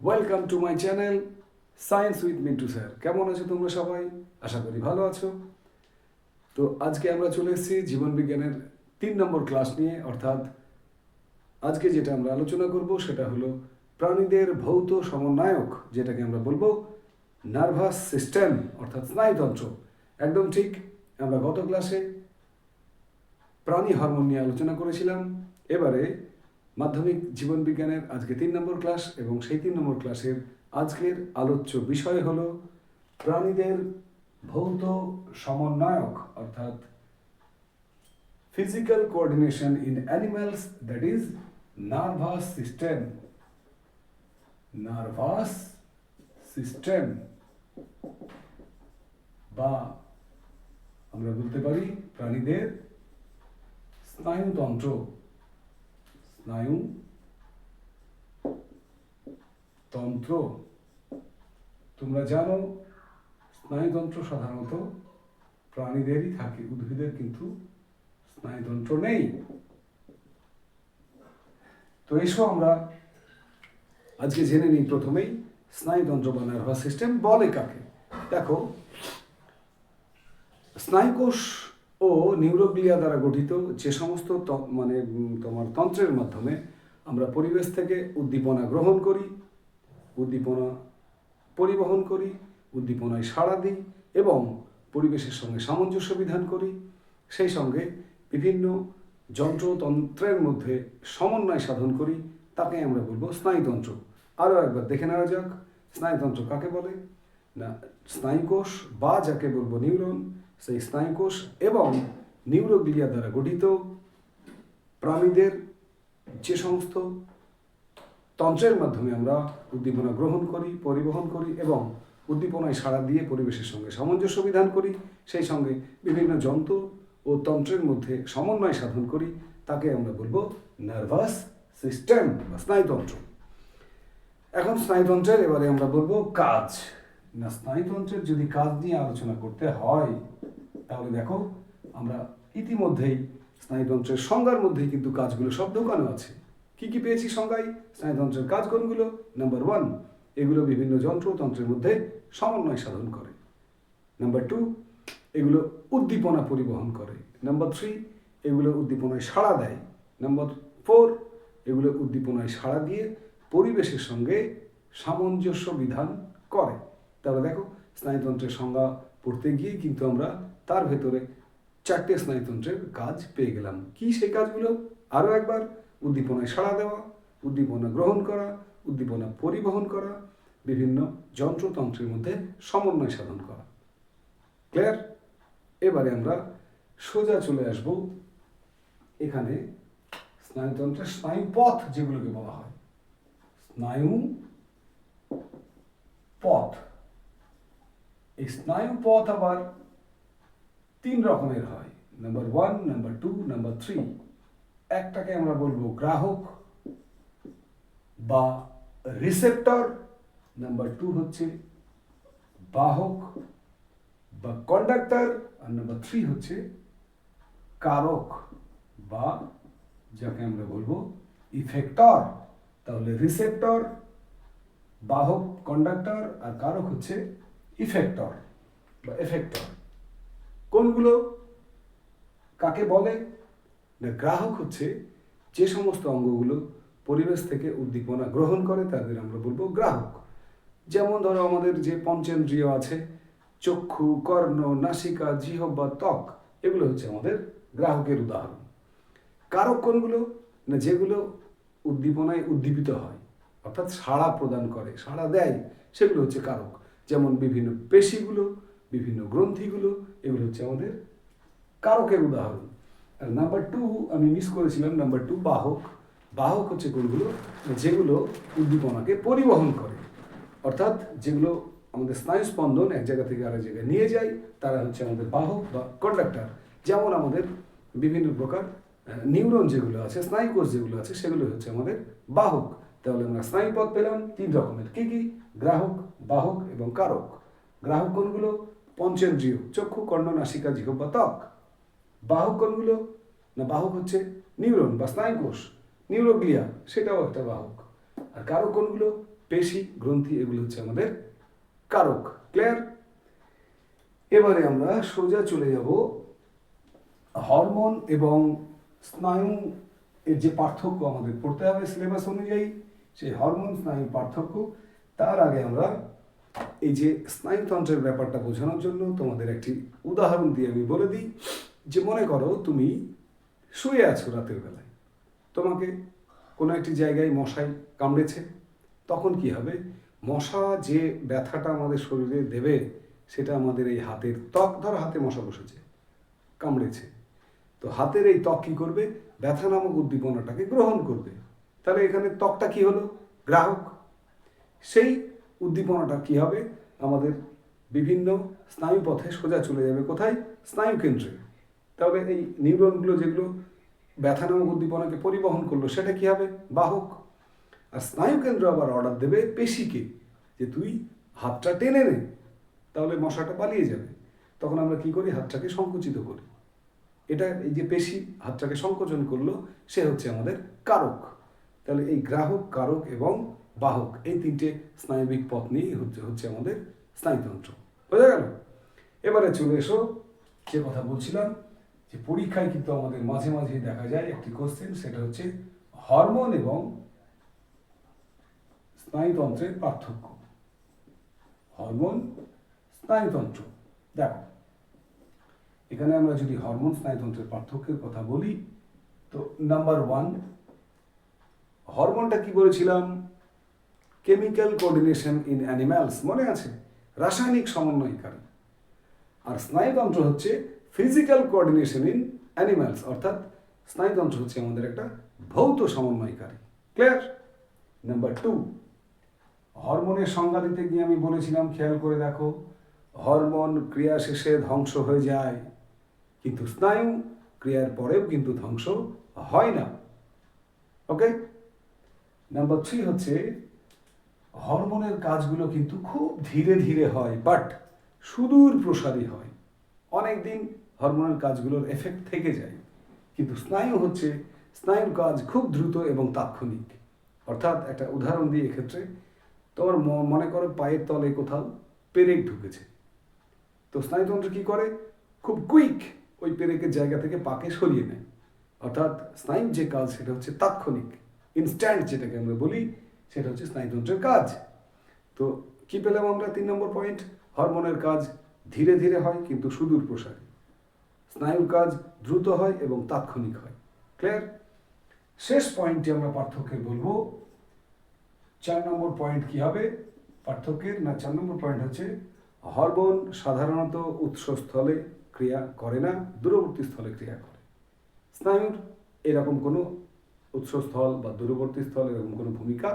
Welcome to my channel science with Mintu sir কেমন আছো তোমরা সবাই? আশা করি ভালো আছো। তো আজকে আমরা চলে এসেছি জীবন বিজ্ঞানের তিন নম্বর ক্লাস নিয়ে, অর্থাৎ আজকে যেটা আমরা আলোচনা করব সেটা হলো প্রাণীদের ভৌত সমন্বয়ক, যেটাকে আমরা বলব নার্ভাস সিস্টেম অর্থাৎ স্নায়ুতন্ত্র একদম ঠিক, আমরা গত ক্লাসে প্রাণী হরমোন নিয়ে আলোচনা করেছিলাম। এবারে মাধ্যমিক জীবন বিজ্ঞানের আজকে তিন নম্বর ক্লাস এবং সেই তিন নম্বর ক্লাসের আজকের আলোচ্য বিষয় হলো প্রাণীদের ভৌত সমন্বয়ক, অর্থাৎ physical coordination in animals, that is nervous system. Nervous system. বা আমরা বলতে পারি প্রাণীদের স্নায়ুতন্ত্র। স্নায়ু, তন্ত্র। তোমরা জানো, স্নায়ুতন্ত্র সাধারণত প্রাণীদেরই থাকে, উদ্ভিদের কিন্তু স্নায়ুতন্ত্র নেই। তো এসো আমরা আজকে জেনে নিই প্রথমেই স্নায়ুতন্ত্র বা নার্ভাস সিস্টেম বলে কাকে। দেখো, স্নায়ুকোষ ও নিউরোগ্লিয়া দ্বারা গঠিত যে সমস্ত মানে তোমার তন্ত্রের মাধ্যমে আমরা পরিবেশ থেকে উদ্দীপনা গ্রহণ করি, উদ্দীপনা পরিবহন করি, উদ্দীপনায় সাড়া দিই এবং পরিবেশের সঙ্গে সামঞ্জস্য বিধান করি। সেই সঙ্গে বিভিন্ন যন্ত্রতন্ত্রের মধ্যে সমন্বয় সাধন করি, তাকে আমরা বলব স্নায়ুতন্ত্র। আরও একবার দেখে নেওয়া যাক, স্নায়ুতন্ত্র কাকে বলে? না, স্নায়ুকোষ বা যাকে বলব নিউরন সেই স্নায়ুকোষ এবং নিউরোগ্লিয়া দ্বারা গঠিত প্রাণীদের যে সমস্ত তন্ত্রের মাধ্যমে আমরা উদ্দীপনা গ্রহণ করি, পরিবহন করি এবং উদ্দীপনায় সাড়া দিয়ে পরিবেশের সঙ্গে সামঞ্জস্য বিধান করি, সেই সঙ্গে বিভিন্ন যন্ত্র ও তন্ত্রের মধ্যে সমন্বয় সাধন করি, তাকে আমরা বলব নার্ভাস সিস্টেম বা স্নায়ুতন্ত্র। এখন স্নায়ুতন্ত্রের এবারে আমরা বলব কাজ। না স্নায়ুতন্ত্রের যদি কাজ নিয়ে আলোচনা করতে হয়, তাহলে দেখো আমরা ইতিমধ্যেই স্নায়ুতন্ত্রের সংজ্ঞার মধ্যেই কিন্তু কাজগুলো সব ঢোকানো আছে। কি কি পেয়েছি সংজ্ঞায়? স্নায়ুতন্ত্রের কাজ কোনগুলো নাম্বার ওয়ান এগুলো বিভিন্ন যন্ত্রতন্ত্রের মধ্যে সমন্বয় সাধন করে। নাম্বার টু এগুলো উদ্দীপনা পরিবহন করে। নাম্বার থ্রি এগুলো উদ্দীপনায় সাড়া দেয়। নাম্বার ফোর এগুলো উদ্দীপনায় সাড়া দিয়ে পরিবেশের সঙ্গে সামঞ্জস্য বিধান করে। তাহলে দেখো, স্নায়ুতন্ত্রের সংজ্ঞা পড়তে গিয়ে কিন্তু আমরা তার ভেতরে চারটে স্নায়ুতন্ত্রের কাজ পেয়ে গেলাম। কি সেই কাজগুলো? আরও একবার, উদ্দীপনায় সাড়া দেওয়া, উদ্দীপনা গ্রহণ করা, উদ্দীপনা পরিবহন করা, বিভিন্ন যন্ত্রতন্ত্রের মধ্যে সমন্বয় সাধন করা। ক্লিয়ার? এবারে আমরা সোজা চলে আসব এখানে স্নায়ুতন্ত্রের স্নায়ুপথ যেগুলোকে বলা হয়। স্নায়ু পথ এই স্নায়ু পথ আবার তিন রকমের হয়। Number one number two number three একটাকে আমরা বলব গ্রাহক বা রিসেপ্টর নাম্বার টু হচ্ছে বাহক বা কন্ডাক্টর আর নাম্বার থ্রি হচ্ছে কারক বা যাকে আমরা বলব ইফেক্টর তাহলে রিসেপ্টর বাহক কন্ডাক্টর আর কারক হচ্ছে ইফেক্টর বা এফেক্টর কোনগুলো কাকে বলে? না, গ্রাহক হচ্ছে যে সমস্ত অঙ্গগুলো পরিবেশ থেকে উদ্দীপনা গ্রহণ করে, তাদের আমরা বলব গ্রাহক। যেমন ধরো আমাদের যে পঞ্চেন্দ্রিয় আছে, চক্ষু, কর্ণ, নাসিকা, জিহ্বা বা ত্বক, এগুলো হচ্ছে আমাদের গ্রাহকের উদাহরণ। কারক কোনগুলো? না, যেগুলো উদ্দীপনায় উদ্দীপিত হয়, অর্থাৎ সাড়া প্রদান করে, সাড়া দেয়, সেগুলো হচ্ছে কারক। যেমন বিভিন্ন পেশিগুলো, বিভিন্ন গ্রন্থিগুলো, এগুলো হচ্ছে আমাদের কারকের উদাহরণ। আর নাম্বার টু আমি মিস করেছিলাম নাম্বার টু বাহক। বাহক হচ্ছে কোনগুলো? যেগুলো উদ্দীপনাকে পরিবহন করে। অর্থাৎ যেগুলো আমাদের স্নায়ু স্পন্দন এক জায়গা থেকে আরেক জায়গায় নিয়ে যায়, তারা হচ্ছে আমাদের বাহক বা কন্ডাক্টর যেমন আমাদের বিভিন্ন প্রকার নিউরন যেগুলো আছে স্নায়ুকোষ যেগুলো আছে, সেগুলো হচ্ছে আমাদের বাহক। তাহলে আমরা স্নায়ুপথ পেলাম, তিন রকমের। কী কী? গ্রাহক বাহক এবং কারক। গ্রাহক কোনগুলো পঞ্চেন্দ্রিয়, চক্ষু, কর্ণ, নাসিকা, জিহ্বা, ত্বক। বাহক কোনগুলো না, বাহক হচ্ছে নিউরন বা স্নায়ুকোষ নিউরোগ্লিয়া, সেটাও একটা বাহক। আর কারক কোনগুলো পেশি, গ্রন্থি, এগুলো হচ্ছে আমাদের কারক। ক্লিয়ার এবারে আমরা সোজা চলে যাব হরমোন এবং স্নায়ু এর যে পার্থক্য আমাদের পড়তে হবে সিলেবাস অনুযায়ী, সেই হরমোন স্নায়ু পার্থক্য। তার আগে আমরা এই যে স্নায়ুতন্ত্রের ব্যাপারটা বোঝানোর জন্য তোমাদের একটি উদাহরণ দিয়ে আমি বলে দিই যে মনে করো তুমি শুয়ে আছো রাতের বেলায়। তোমাকে কোনো একটি জায়গায় মশাই কামড়েছে। তখন কি হবে? মশা যে ব্যথাটা আমাদের শরীরে দেবে, সেটা আমাদের এই হাতের ত্বক, ধরো হাতে মশা বসেছে, কামড়েছে। তো হাতের এই ত্বক কী করবে? ব্যথা নামক উদ্দীপনাটাকে গ্রহণ করবে। তাহলে এখানে ত্বকটা কি হলো? গ্রাহক সেই উদ্দীপনাটা কি হবে? আমাদের বিভিন্ন স্নায়ু পথে সোজা চলে যাবে। কোথায়? স্নায়ু কেন্দ্রে। তাহলে এই নিউরনগুলো যেগুলো ব্যথা নামক উদ্দীপনাকে পরিবহন করল, সেটা কি হবে? বাহক। আর স্নায়ু কেন্দ্র আবার অর্ডার দেবে পেশিকে, যে তুই হাতটা টেনে নে, তাহলে মশাটা পালিয়ে যাবে। তখন আমরা কি করি? হাতটাকে সংকুচিত করি। এটা এই যে পেশি হাতটাকে সংকোচন করল, সে হচ্ছে আমাদের কারক। তাহলে এই গ্রাহক, কারক এবং বাহক। এই তিনটে স্নায়বিক পথ নিয়েই হচ্ছে হচ্ছে আমাদের স্নায়ুতন্ত্র বোঝা গেল? এবারে চলে এসো। যে কথা বলছিলাম, যে পরীক্ষায় কিন্তু আমাদের মাঝে মাঝে দেখা যায় একটি কোশ্চেন সেটা হচ্ছে হরমোন এবং স্নায়ুতন্ত্রের পার্থক্য। হরমোন স্নায়ুতন্ত্র দেখো, এখানে আমরা যদি হরমোন স্নায়ুতন্ত্রের পার্থক্যের কথা বলি, তো নাম্বার ওয়ান হরমোনটা কি বলেছিলাম? কেমিক্যাল কোঅর্ডিনেশন ইন অ্যানিম্যালস মনে আছে? রাসায়নিক সমন্বয়কারী। আর স্নায়ুতন্ত্র হচ্ছে ফিজিক্যাল কোঅর্ডিনেশন ইন অ্যানিম্যালস অর্থাৎ স্নায়ুতন্ত্র হচ্ছে আমাদের একটা ভৌত সমন্বয়কারী। ক্লিয়ার নাম্বার টু হরমোনের সংজ্ঞা দিতে গিয়ে আমি বলেছিলাম, খেয়াল করে দেখো, হরমোন ক্রিয়া শেষে ধ্বংস হয়ে যায়, কিন্তু স্নায়ু ক্রিয়ার পরেও কিন্তু ধ্বংস হয় না। ওকে নাম্বার থ্রি হচ্ছে হরমোনের কাজগুলো কিন্তু খুব ধীরে ধীরে হয় বাট সুদূর প্রসারী হয়। অনেক দিন হরমোনের কাজগুলোর এফেক্ট থেকে যায়। কিন্তু স্নায়ু হচ্ছে, স্নায়ুর কাজ খুব দ্রুত এবং তাৎক্ষণিক। অর্থাৎ একটা উদাহরণ দিই এক্ষেত্রে, তোমার মনে করো পায়ের তলে কোথাও পেরেক ঢুকেছে। তো স্নায়ুতন্ত্র কি করে? খুব কুইক ওই পেরেকের জায়গা থেকে পাকে সরিয়ে নেয়। অর্থাৎ স্নায়ুর যে কাজ সেটা হচ্ছে তাৎক্ষণিক ইনস্ট্যান্ট যেটাকে আমরা বলি সেটা হচ্ছে স্নায়ুতন্ত্রের কাজ। তো কি পেলাম আমরা তিন নম্বর পয়েন্ট হরমোনের কাজ ধীরে ধীরে হয়, কিন্তু সুদূর প্রসারী। স্নায়ুর কাজ দ্রুত হয় এবং তাৎক্ষণিক হয়। ক্লিয়ার শেষ পয়েন্টটি আমরা পার্থক্যের বলব, চার নম্বর পয়েন্ট কি হবে? পার্থক্যের না, চার নম্বর পয়েন্ট হচ্ছে হরমোন সাধারণত উৎসস্থলে ক্রিয়া করে না, দূরবর্তী স্থলে ক্রিয়া করে। স্নায়ুর এরকম কোনো উৎসস্থল বা দূরবর্তী স্থল, এরকম কোনো ভূমিকা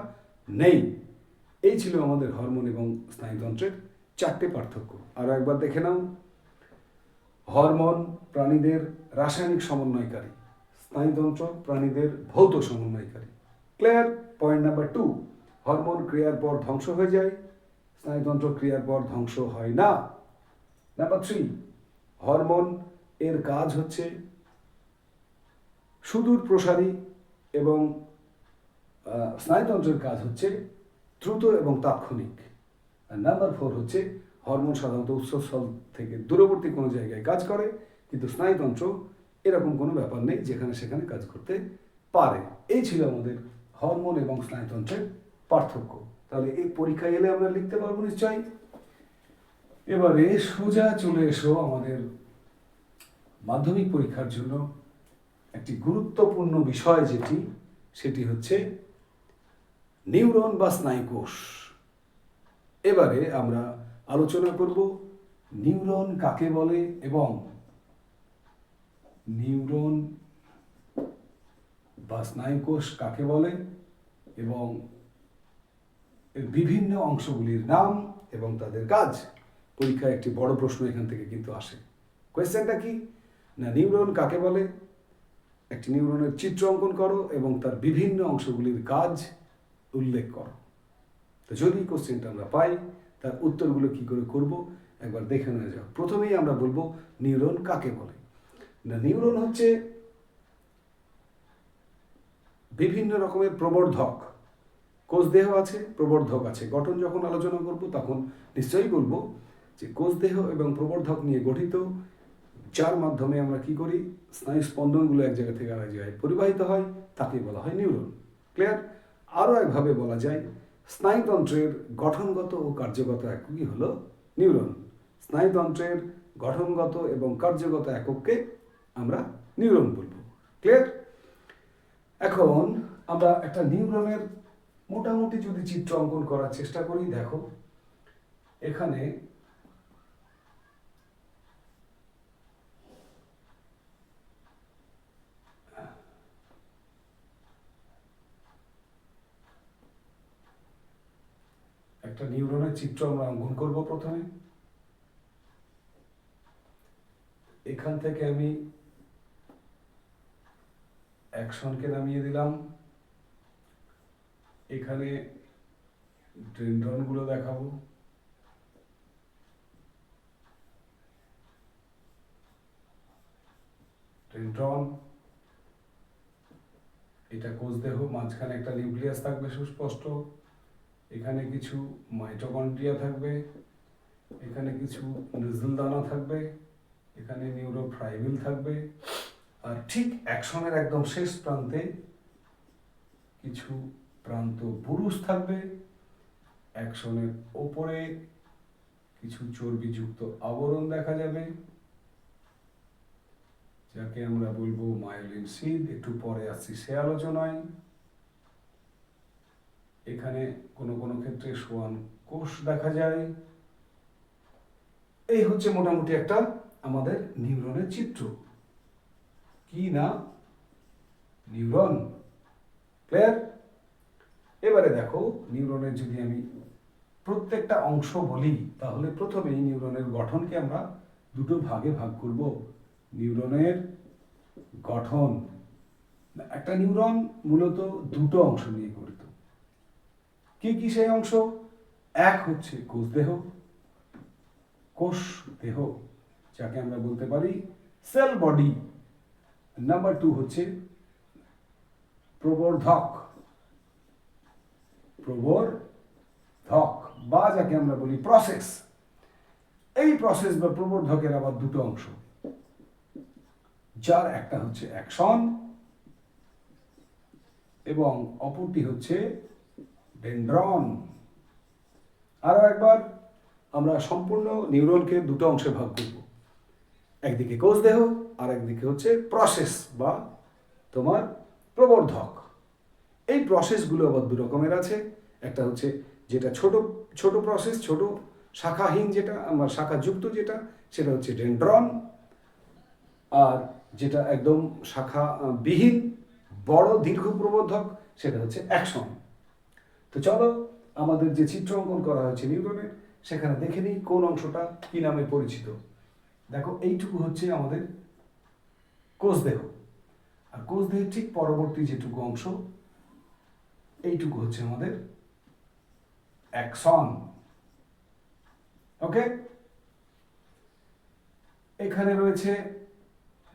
নেই। এই ছিল আমাদের হরমোন এবং স্নায়ুতন্ত্রের চারটে পার্থক্য। আরও একবার দেখে নাও। হরমোন প্রাণীদের রাসায়নিক সমন্বয়কারী, স্নায়ুতন্ত্র প্রাণীদের ভৌত সমন্বয়কারী। Clear point number two hormone ক্রিয়ার পর ধ্বংস হয়ে যায়, স্নায়ুতন্ত্র ক্রিয়ার পর ধ্বংস হয় না। নাম্বার থ্রি হরমোন এর কাজ হচ্ছে সুদূর প্রসারী এবং স্নায়ুতন্ত্রের কাজ হচ্ছে দ্রুত এবং তাৎক্ষণিক। আর নাম্বার ফোর হচ্ছে হরমোন সাধারণত উৎসস্থল থেকে দূরবর্তী কোনো জায়গায় কাজ করে, কিন্তু স্নায়ুতন্ত্র এরকম কোনো ব্যাপার নেই যেখানে সেখানে কাজ করতে পারে। এই ছিল আমাদের হরমোন এবং স্নায়ুতন্ত্রের পার্থক্য। তাহলে এই পরীক্ষায় এলে আমরা লিখতে পারব নিশ্চয়ই? এবারে সোজা চলে এসো আমাদের মাধ্যমিক পরীক্ষার জন্য একটি গুরুত্বপূর্ণ বিষয় যেটি, সেটি হচ্ছে নিউরন বা স্নায়ুকোষ এবারে আমরা আলোচনা করব নিউরন কাকে বলে এবং নিউরন বা স্নায়ুকোষ কাকে বলে এবং এর বিভিন্ন অংশগুলির নাম এবং তাদের কাজ। পরীক্ষায় একটি বড় প্রশ্ন এখান থেকে কিন্তু আসে। কোয়েশ্চেনটা কি? না, নিউরন কাকে বলে? একটি নিউরনের চিত্র অঙ্কন করো এবং তার বিভিন্ন অংশগুলির কাজ উল্লেখ করো। তো যদি কোশ্চেনটা আমরা পাই, তার উত্তরগুলো কি করে করব? একবার দেখে নেওয়া যাক। প্রথমেই আমরা বলব নিউরন কাকে বলে? না, নিউরন হচ্ছে বিভিন্ন রকমের প্রবর্ধক। কোষ দেহ আছে, প্রবর্ধক আছে। গঠন যখন আলোচনা করব, তখন নিশ্চয়ই বলব যে কোষ দেহ এবং প্রবর্ধক নিয়ে গঠিত, যার মাধ্যমে আমরা কি করি? স্নায়ু স্পন্দনগুলো এক জায়গা থেকে আরেক জায়গায় পরিবাহিত হয়। তাকে বলা হয় নিউরন। ক্লিয়ার? আরও একভাবে বলা যায়, স্নায়ুতন্ত্রের গঠনগত ও কার্যগত এককই হল নিউরন। স্নায়ুতন্ত্রের গঠনগত এবং কার্যগত একককে আমরা নিউরন বলব। ক্লিয়ার এখন আমরা একটা নিউরনের মোটামুটি যদি চিত্র অঙ্কন করার চেষ্টা করি, দেখো, এখানে একটা নিউরনের চিত্র আমরা অঙ্কন করব প্রথমে। এখান থেকে আমি অ্যাকশনকে নামিয়ে দিলাম। এখানে ডেন্ড্রনগুলো দেখাবো। ডেন্ড্রন এটা কোষ দেহ, মাঝখানে একটা নিউক্লিয়াস থাকবে সুস্পষ্ট। এখানে কিছু মাইটোকন্ড্রিয়া থাকবে, এখানে কিছু নিজল দানা থাকবে, এখানে নিউরোফ্রাইভিল থাকবে, আর ঠিক অ্যাকশনের একদম শেষ প্রান্তে কিছু প্রান্ত পুরুষ থাকবে অ্যাকশনের ওপরে কিছু চর্বিযুক্ত আবরণ দেখা যাবে, যাকে আমরা বলব মায়োলিন সিদ একটু পরে আসছি সে আলোচনায়। এখানে কোনো কোনো ক্ষেত্রে সোয়ান কোষ দেখা যায়। এই হচ্ছে মোটামুটি একটা আমাদের নিউরনের চিত্র। কি না? নিউরন। ক্লিয়ার? এবারে দেখো, নিউরনের যদি আমি প্রত্যেকটা অংশ বলি, তাহলে প্রথমেই নিউরনের গঠনকে আমরা দুটো ভাগে ভাগ করব। নিউরনের গঠন। একটা নিউরন মূলত দুটো অংশ নিয়ে গঠিত। কি কি সেই অংশ? এক হচ্ছে কোষ দেহ কোষ দেহ যাকে আমরা বলতে পারি সেল বডি। নাম্বার টু হচ্ছে প্রবর্ধক। প্রবর্ধক বা যাকে আমরা বলি প্রসেস এই প্রসেস বা প্রবর্ধকের আবার দুটো অংশ। যার একটা হচ্ছে অ্যাকশন এবং অপরটি হচ্ছে ডেন্ড্রন আরও একবার, আমরা সম্পূর্ণ নিউরনকে দুটো অংশে ভাগ করব। একদিকে কোষ দেহ আর একদিকে হচ্ছে প্রসেস বা তোমার প্রবর্ধক। এই প্রসেসগুলো আবার দু রকমের আছে। একটা হচ্ছে যেটা ছোট ছোট প্রসেস ছোট শাখাহীন যেটা, আমার শাখাযুক্ত যেটা, সেটা হচ্ছে ডেন্ড্রন আর যেটা একদম শাখা বিহীন বড় দীর্ঘ প্রবর্ধক, সেটা হচ্ছে অ্যাকশন তো চলো, আমাদের যে চিত্র অঙ্কন করা হয়েছে নিউরনের সেখানে দেখে নিই কোন অংশটা কি নামে পরিচিত। দেখো, এইটুকু হচ্ছে আমাদের কোষ দেহ। আর কোষ দেহের ঠিক পরবর্তী যেটুকু অংশ, এইটুকু হচ্ছে আমাদের অ্যাকসন। ওকে? এখানে রয়েছে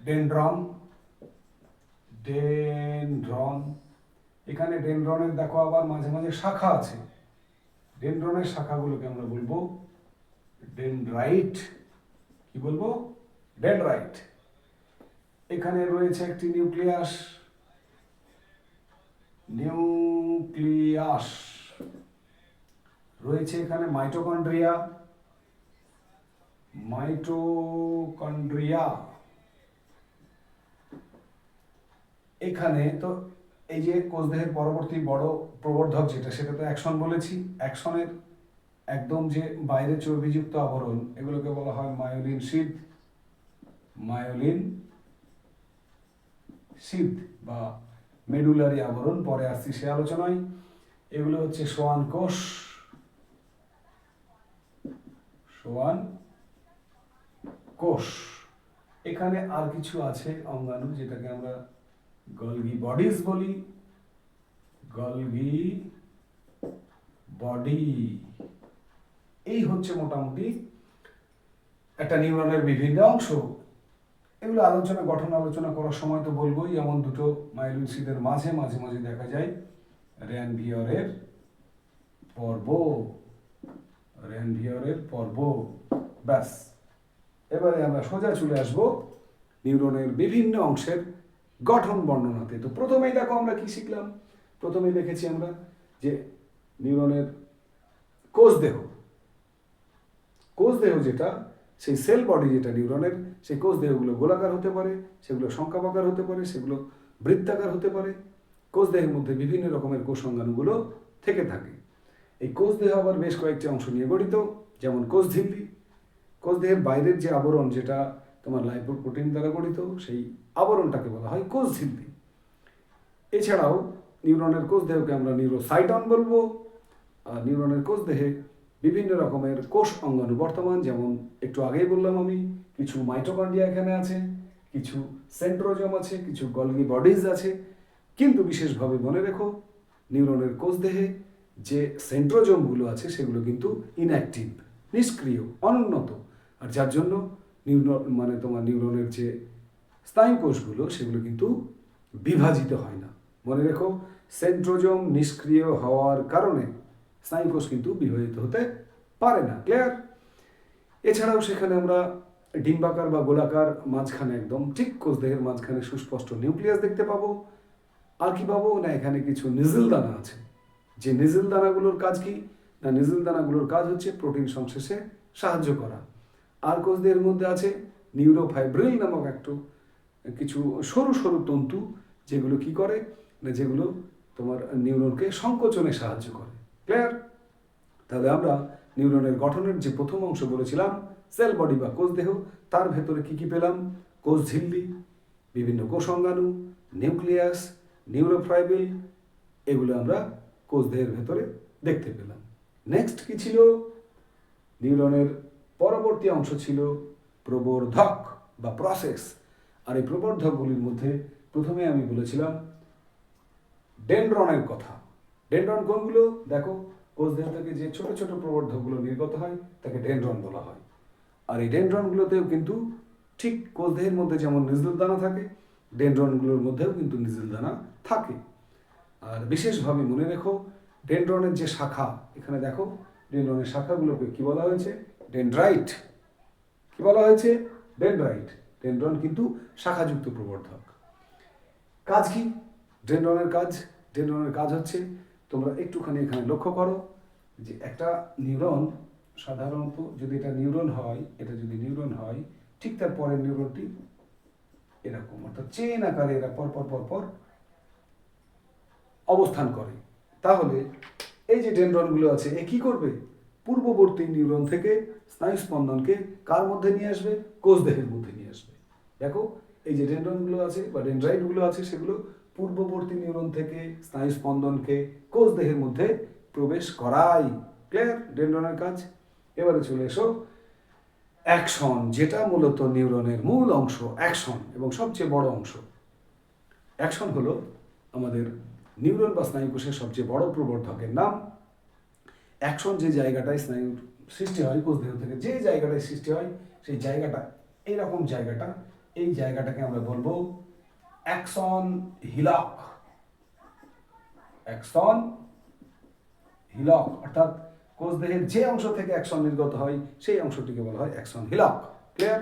ডেনড্রন। ডেনড্রন এখানে ডেনড্রনের, দেখো আবার মাঝে মাঝে শাখা আছে। ডেনড্রনের শাখাগুলোকে আমরা বলব ডেনড্রাইট। কি বলব? ডেনড্রাইট। এখানে রয়েছে একটি নিউক্লিয়াস। নিউক্লিয়াস। রয়েছে এখানে মাইটোকন্ড্রিয়া। মাইটোকন্ড্রিয়া। এখানে তো এই যে কোষদেহের পরবর্তী বড় প্রবর্ধক যেটা, সেটা তো অ্যাকশন বলেছি। অ্যাকশনের একদম যে বাইরে চর্বিযুক্ত আবরণ, এগুলোকে বলা হয় মায়োলিন শীত মায়োলিন শীত বা মেডুলারি আবরণ, পরে আসছি সে আলোচনায়। এগুলো হচ্ছে সোয়ান কোষ। সোয়ান কোষ। এখানে আর কিছু আছে অঙ্গাণু যেটাকে আমরা গলগি বডিজ বলি। গলগি বডি এই হচ্ছে মোটামুটি একটা নিউরনের বিভিন্ন অংশ। এগুলো আলোচনা, গঠন আলোচনা করার সময় তো বলবোই, এমন দুটো মাইলুসিদের মাঝে মাঝে মাঝে দেখা যায়। র্যান ভিওরের পর্ব। রেনভিয়রের পর্ব। ব্যাস। এবারে আমরা সোজা চলে আসব নিউরনের বিভিন্ন অংশের গঠন বর্ণনাতে। তো প্রথমেই দেখো আমরা কি শিখলাম? প্রথমেই দেখেছি আমরা যে নিউরনের কোষ দেহ। কোষ দেহ যেটা, সেই সেল বডি যেটা নিউরনের, সেই কোষ দেহগুলো গোলাকার হতে পারে, সেগুলো সংখ্যাবাকার হতে পারে, সেগুলো বৃত্তাকার হতে পারে। কোষ দেহের মধ্যে বিভিন্ন রকমের কোষ অঙ্গাণুগুলো থেকে থাকে। এই কোষ দেহ আবার বেশ কয়েকটি অংশ নিয়ে গঠিত, যেমন কোষ ঝিল্লি কোষ দেহের বাইরের যে আবরণ যেটা তোমার লাইপোপ্রোটিন দ্বারা গঠিত, সেই আবরণটাকে বলা হয় কোষ ঝিল্লি। এছাড়াও নিউরনের কোষ দেহকে আমরা নিউরোসাইটন বলব। আর নিউরনের কোষ দেহে বিভিন্ন রকমের কোষ অঙ্গাণু বর্তমান, যেমন একটু আগেই বললাম আমি, কিছু মাইটোকন্ড্রিয়া এখানে আছে, কিছু সেন্ট্রোজম আছে, কিছু গলগি বডিজ আছে। কিন্তু বিশেষভাবে মনে রেখো, নিউরনের কোষ দেহে যে সেন্ট্রোজমগুলো আছে, সেগুলো কিন্তু ইনঅ্যাক্টিভ নিষ্ক্রিয়, অনুন্নত। আর যার জন্য নিউরন মানে তোমার নিউরনের যে স্নায়ু কোষগুলো সেগুলো কিন্তু বিভাজিত হয় না। মনে রেখো, সেন্ট্রোজম নিষ্ক্রিয় হওয়ার কারণে স্নায়ুকোষ কিন্তু বিভাজিত হতে পারে না, ক্লিয়ার? এছাড়াও সেখানে আমরা ডিম্বাকার বা গোলাকার মাঝখানে একদম ঠিক কোষ দেহের মাঝখানে সুস্পষ্ট নিউক্লিয়াস দেখতে পাবো। আর কি পাবো? না, এখানে কিছু নিজিল দানা আছে। যে নিজিল দানাগুলোর কাজ কি? না, নিজিল দানাগুলোর কাজ হচ্ছে প্রোটিন সংশ্লেষে সাহায্য করা। আর কোষ দেহের মধ্যে আছে নিউরোফাইব্রিল নামক একটু কিছু সরু সরু তন্তু যেগুলো কি করে? না, যেগুলো তোমার নিউরনকে সংকোচনে সাহায্য করে। ক্লিয়ার তাহলে আমরা নিউরনের গঠনের যে প্রথম অংশ বলেছিলাম সেল বডি বা কোষ দেহ, তার ভেতরে কি কি পেলাম? কোষ ঝিল্লি, বিভিন্ন কোষ অঙ্গাণু, নিউক্লিয়াস, নিউরোফ্রাইবিল, এগুলো আমরা কোষ দেহের ভেতরে দেখতে পেলাম। নেক্সট কি ছিল? নিউরনের পরবর্তী অংশ ছিল প্রবর্ধক বা প্রসেস আর এই প্রবর্ধকগুলির মধ্যে প্রথমে আমি বলেছিলাম ডেনড্রনের কথা। ডেনড্রন কোনগুলো? দেখো কোষ দেহ থেকে যে ছোট ছোট প্রবর্ধকগুলো নির্গত হয়, তাকে ডেনড্রন বলা হয়। আর এই ডেনড্রনগুলোতেও কিন্তু ঠিক কোষ দেহের মধ্যে যেমন নিজেল দানা থাকে, ডেনড্রনগুলোর মধ্যেও কিন্তু নিজেল দানা থাকে। আর বিশেষভাবে মনে রেখো, ডেনড্রনের যে শাখা, এখানে দেখো, ডেনড্রনের শাখাগুলোকে কি বলা হয়েছে? ডেনড্রাইট। কি বলা হয়েছে? ডেনড্রাইট। ডেনড্রন কিন্তু শাখাযুক্ত প্রবর্ধক। কাজ কি? ডেনড্রনের কাজ। ডেনড্রনের কাজ হচ্ছে তোমরা একটুখানি এখানে লক্ষ্য করো যে একটা নিউরন সাধারণত যদি এটা নিউরন হয়, এটা যদি নিউরন হয়, ঠিক তার পরের নিউরনটি এরকম, অর্থাৎ চেন আকারে এরা পর পর পর পর অবস্থান করে। তাহলে এই যে ডেনড্রনগুলো আছে, এ কি করবে? পূর্ববর্তী নিউরন থেকে স্নায়ু স্পন্দনকে কার মধ্যে নিয়ে আসবে? কোষদেহের মধ্যে দেখো, এই যে ডেনড্রনগুলো আছে বা ডেনড্রাইটগুলো আছে, সেগুলো পূর্ববর্তী নিউরন থেকে স্নায়ু স্পন্দনকে কোষ দেহের মধ্যে প্রবেশ করাই ক্লিয়ার ডেনড্রনের কাজ? এবারে চলে এসো। অ্যাকশন যেটা মূলত নিউরনের মূল অংশ অ্যাকশন এবং সবচেয়ে বড় অংশ। অ্যাকশন হলো আমাদের নিউরন বা স্নায়ু কোষের সবচেয়ে বড় প্রবর্ধকের নাম। অ্যাকশন যে জায়গাটায় স্নায়ুর সৃষ্টি হয়, কোষ দেহ থেকে যে জায়গাটায় সৃষ্টি হয়, সেই জায়গাটা, এইরকম জায়গাটা এই জায়গাটাকে আমরা বলব অ্যাকশন হিলক। অ্যাকশন হিলক, অর্থাৎ কোষ দেহের যে অংশ থেকে অ্যাকশন নির্গত হয়, সেই অংশটিকে বলা হয় অ্যাকশন হিলক। ক্লিয়ার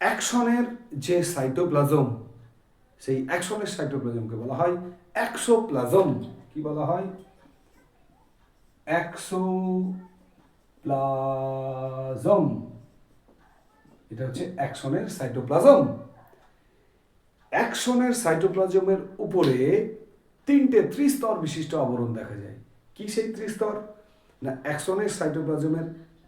অ্যাকশনের যে সাইটোপ্লাজম, সেই অ্যাকশনের সাইটোপ্লাজমকে বলা হয় অ্যাক্সোপ্লাজম। কি বলা হয়? অ্যাক্সোপ্লাজম। এটা হচ্ছে অ্যাকশনের সাইটোপ্লাজম। অ্যাকশনের সাইটোপ্লাজমের উপরে তিনটে ত্রিস্তর বিশিষ্ট আবরণ দেখা যায়। কি সেই ত্রিস্তর? না, অ্যাকশনের সাইটোপ্লাজমের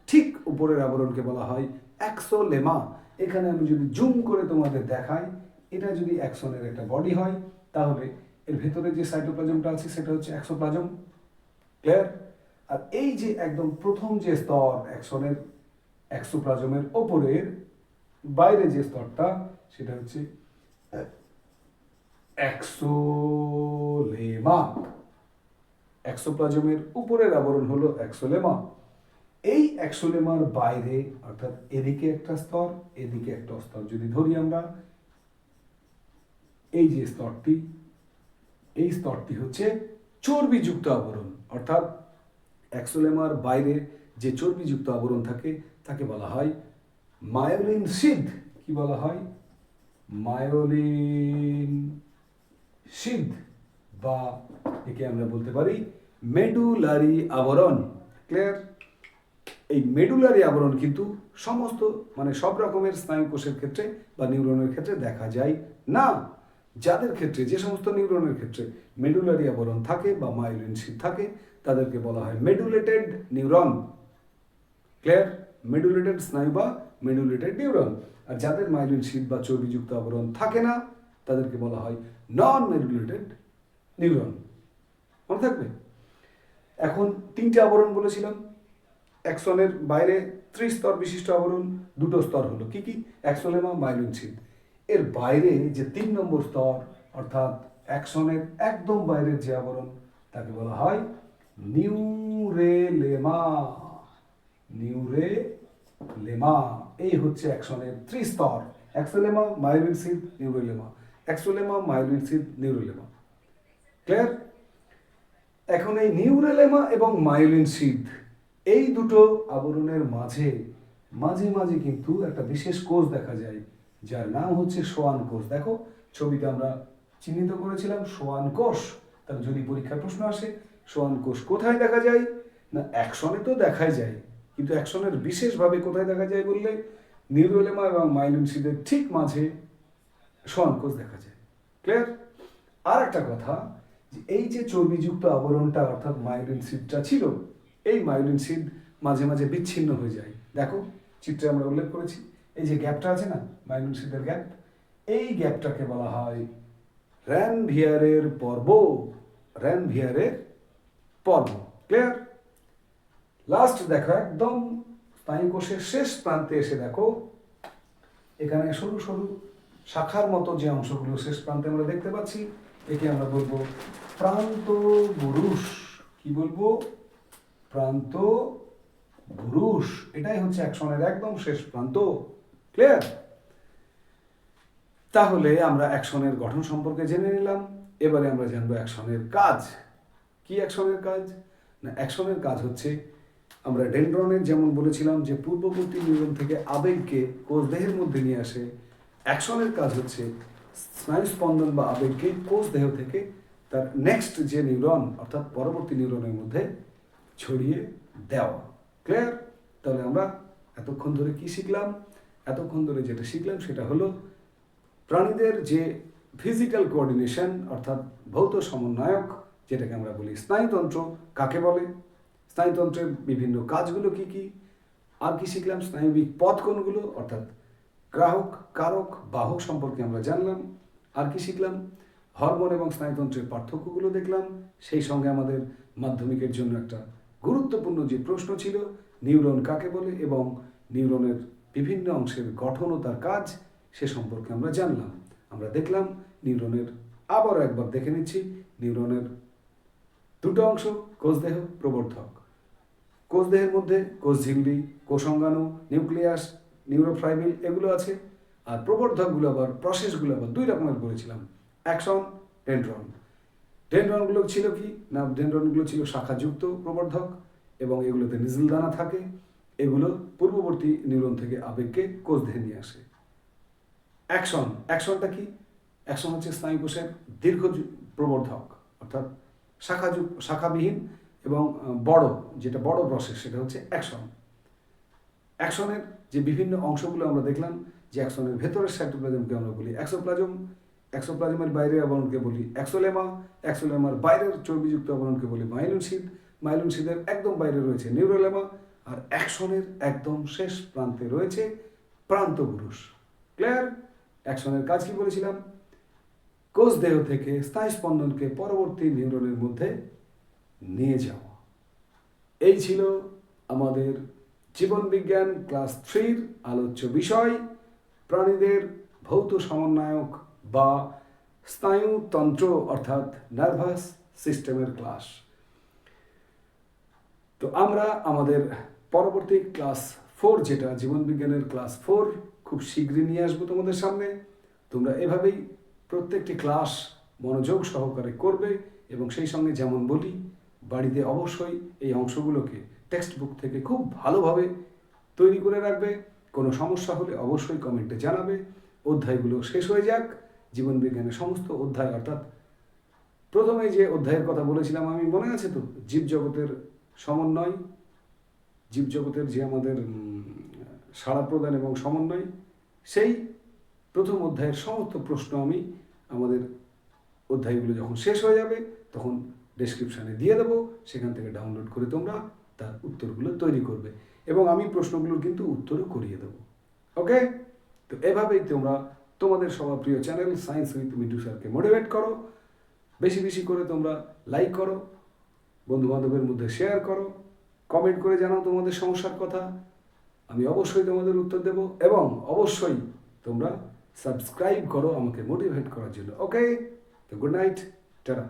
ঠিক উপরের আবরণকে বলা হয় অ্যাক্সোলেমা। এখানে আমি যদি জুম করে তোমাদের দেখাই, এটা যদি অ্যাকশনের একটা বডি হয়, তাহলে এর ভেতরে যে সাইটোপ্লাজমটা আছে, সেটা হচ্ছে অ্যাক্সোপ্লাজম। ক্লিয়ার? আর এই যে একদম প্রথম যে স্তর অ্যাকশনের, অ্যাক্সোপ্লাজমের ওপরের বাইরে যে স্তরটা, সেটা হচ্ছে অ্যাক্সোলেমা অ্যাক্সোপ্লাজমের উপরের আবরণ হলো অ্যাক্সোলেমা এই অ্যাক্সোলেমার বাইরে, অর্থাৎ এদিকে একটা স্তর, এদিকে একটা স্তর। যদি ধরি আমরা, এই যে স্তরটি, এই স্তরটি হচ্ছে চর্বিযুক্ত আবরণ। অর্থাৎ অ্যাক্সোলেমার বাইরে যে চর্বিযুক্ত আবরণ থাকে, তাকে বলা হয় মায়োলিন সিদ কি বলা হয়? মায়োলিন সিদ বা একে আমরা বলতে পারি মেডুলারি আবরণ। ক্লিয়ার এই মেডুলারি আবরণ কিন্তু সমস্ত মানে সব রকমের স্নায়ু কোষের ক্ষেত্রে বা নিউরনের ক্ষেত্রে দেখা যায় না। যাদের ক্ষেত্রে, যে সমস্ত নিউরনের ক্ষেত্রে মেডুলারি আবরণ থাকে বা মায়োলিন শীত থাকে, তাদেরকে বলা হয় মেডুলেটেড নিউরন। ক্লিয়ার মেডুলেটেড স্নায়ু বা মেডুলেটেড নিউরন। আর যাদের মাইলিন শীত বা চর্বিযুক্ত আবরণ থাকে না, তাদেরকে বলা হয় নন মেডুলেটেড নিউরন মনে থাকবে? এখন তিনটে আবরণ বলেছিলাম। অ্যাক্সনের বাইরে ত্রিস্তর বিশিষ্ট আবরণ, দুটো স্তর হলো কি কি? অ্যাক্সোলেমা মাইলিন শীত এর বাইরে যে তিন নম্বর স্তর, অর্থাৎ অ্যাক্সনের একদম বাইরের যে আবরণ, তাকে বলা হয় নিউরেলেমা নিউরেলেমা এই হচ্ছে অ্যাকশনের ত্রিস্তর। অ্যাক্সোলেমা মাইলিন শীত নিউরেলেমা অ্যাক্সোলেমা মাইলিন শীত নিউরেলেমা ক্লিয়ার? এখন এই নিউরেলেমা এবং মাইলিন শীত এই দুটো আবরণের মাঝে মাঝে মাঝে কিন্তু একটা বিশেষ কোষ দেখা যায়, যার নাম হচ্ছে সোয়ান কোষ। দেখো, ছবিতে আমরা চিহ্নিত করেছিলাম সোয়ান কোষ। তাহলে যদি পরীক্ষার প্রশ্ন আসে, সোয়ান কোষ কোথায় দেখা যায়? না, অ্যাকশনে তো দেখাই যায়। কিন্তু অ্যাকশনের বিশেষভাবে কোথায় দেখা যায় বললে নিউরোলেমা এবং মাইলিন শীতের ঠিক মাঝে কোষ দেখা যায়। ক্লিয়ার আর একটা কথা এই যে চর্বিযুক্ত আবরণটা অর্থাৎ সিডটা ছিল, এই মাইলিন সিড মাঝে মাঝে বিচ্ছিন্ন হয়ে যায়। দেখো, চিত্রে আমরা উল্লেখ করেছি, এই যে গ্যাপটা আছে না সিডের গ্যাপ, এই গ্যাপটাকে বলা হয় র্যান ভিয়ারের পর্ব। র্যান ভিয়ারের পর্ব। ক্লিয়ার লাস্ট দেখো, একদম স্নায়ু কোষের শেষ প্রান্তে এসে দেখো, এখানে সরু সরু শাখার মতো যে অংশগুলো শেষ প্রান্তে আমরা দেখতে পাচ্ছি এটি আমরা বলব প্রান্ত বুরুষ কি বলব? প্রান্ত বুরুষ এটাই হচ্ছে অ্যাকশনের একদম শেষ প্রান্ত। ক্লিয়ার তাহলে আমরা অ্যাকশনের গঠন সম্পর্কে জেনে নিলাম, এবারে আমরা জানব অ্যাকশনের কাজ। কি অ্যাকশনের কাজ? না, অ্যাকশনের কাজ হচ্ছে আমরা ডেন্ড্রনের যেমন বলেছিলাম যে পূর্ববর্তী নিউরন থেকে আবেগকে কোষ দেহের মধ্যে নিয়ে আসে, অ্যাকশনের কাজ হচ্ছে স্নায়ু স্পন্দন বা আবেগকে কোষ দেহ থেকে তার নেক্সট যে নিউরন, অর্থাৎ পরবর্তী নিউরনের মধ্যে ছড়িয়ে দেওয়া। ক্লিয়ার তাহলে আমরা এতক্ষণ ধরে কি শিখলাম? এতক্ষণ ধরে যেটা শিখলাম সেটা হলো প্রাণীদের যে ফিজিক্যাল কোঅর্ডিনেশন অর্থাৎ ভৌত সমন্বয়ক, যেটাকে আমরা বলি স্নায়ুতন্ত্র, কাকে বলে? স্নায়ুতন্ত্রের বিভিন্ন কাজগুলো কি কি? আর কি শিখলাম? স্নায়বিক পথ কোনগুলো? অর্থাৎ গ্রাহক, কারক, বাহক সম্পর্কে আমরা জানলাম। আর কি শিখলাম? হরমোন এবং স্নায়ুতন্ত্রের পার্থক্যগুলো দেখলাম। সেই সঙ্গে আমাদের মাধ্যমিকের জন্য একটা গুরুত্বপূর্ণ যে প্রশ্ন ছিল, নিউরন কাকে বলে এবং নিউরনের বিভিন্ন অংশের গঠন ও তার কাজ, সে সম্পর্কে আমরা জানলাম। আমরা দেখলাম, নিউরনের আবার একবার দেখে নিচ্ছি, নিউরনের দুটো অংশ কোষদেহ প্রবর্ধক। কোষদেহের মধ্যে, কোষ ঝিল্লি কোষাঙ্গাণু নিউক্লিয়াস নিউরোফ্রাইবিল এগুলো আছে। আর প্রবর্ধকগুলো আবার, প্রসেসগুলো আবার দুই রকমের বলেছিলাম। Action dendron. ডেন্ড্রনগুলো ছিল কি? না, ডেন্ড্রনগুলো ছিল শাখাযুক্ত প্রবর্ধক এবং এগুলোতে দানা থাকে। এগুলো পূর্ববর্তী নিউরন থেকে আবেগকে কোষ দেহে নিয়ে আসে। অ্যাকশন অ্যাকশনটা কি? অ্যাকশন হচ্ছে স্নায়ু কোষের দীর্ঘ প্রবর্ধক, অর্থাৎ শাখাযুক শাখাবিহীন এবং বড়, যেটা বড় প্রসেস সেটা হচ্ছে অ্যাকশন অ্যাকশনের যে বিভিন্ন অংশগুলো আমরা দেখলাম, যে অ্যাকশনের ভেতরের সাইটোপ্লাজমকে আমরা বলি অ্যাক্সোপ্লাজম অ্যাক্সোপ্লাজমের বাইরের আবরণকে বলি অ্যাক্সোলেমা অ্যাক্সোলেমার বাইরের চর্বিযুক্ত আবরণকে বলি মাইলুন শীত মাইলুন শীতের একদম বাইরে রয়েছে নিউরোলেমা আর অ্যাকশনের একদম শেষ প্রান্তে রয়েছে প্রান্ত পুরুষ ক্লিয়ার অ্যাকশনের কাজ কি বলেছিলাম? কোষ দেহ থেকে স্থায়ী স্পন্দনকে পরবর্তী নিউরনের মধ্যে নিয়ে যাওয়া। এই ছিল আমাদের জীবনবিজ্ঞান ক্লাস থ্রির আলোচ্য বিষয়। প্রাণীদের ভৌত সমন্বয়ক বা স্নায়ুতন্ত্র অর্থাৎ নার্ভাস সিস্টেমের ক্লাস তো আমরা আমাদের পরবর্তী ক্লাস ফোর যেটা জীবনবিজ্ঞানের ক্লাস ফোর খুব শীঘ্রই নিয়ে আসব তোমাদের সামনে। তোমরা এভাবেই প্রত্যেকটি ক্লাস মনোযোগ সহকারে করবে এবং সেই সঙ্গে যেমন বলি বাড়িতে অবশ্যই এই অংশগুলোকে টেক্সট বুক থেকে খুব ভালোভাবে তৈরি করে রাখবে। কোনো সমস্যা হলে অবশ্যই কমেন্টে জানাবে। অধ্যায়গুলো শেষ হয়ে যাক। জীবনবিজ্ঞানের সমস্ত অধ্যায়, অর্থাৎ প্রথমে যে অধ্যায়ের কথা বলেছিলাম আমি, মনে আছে তো? জীবজগতের সমন্বয়। জীবজগতের যে আমাদের সাড়া প্রদান এবং সমন্বয়, সেই প্রথম অধ্যায়ের সমস্ত প্রশ্ন আমি আমাদের অধ্যায়গুলো যখন শেষ হয়ে যাবে, তখন ডেসক্রিপশানে দিয়ে দেবো, সেখান থেকে ডাউনলোড করে তোমরা তার উত্তরগুলো তৈরি করবে এবং আমি প্রশ্নগুলোর কিন্তু উত্তরও করিয়ে দেবো। ওকে? তো এভাবেই তোমরা তোমাদের সবার প্রিয় চ্যানেল সায়েন্স উইথ মিন্টু স্যারকে মোটিভেট করো। বেশি বেশি করে তোমরা লাইক করো বন্ধু বান্ধবের মধ্যে শেয়ার করো কমেন্ট করে জানাও তোমাদের সমস্যার কথা। আমি অবশ্যই তোমাদের উত্তর দেব এবং অবশ্যই তোমরা সাবস্ক্রাইব করো আমাকে মোটিভেট করার জন্য। ওকে? তো গুড নাইট টাটা।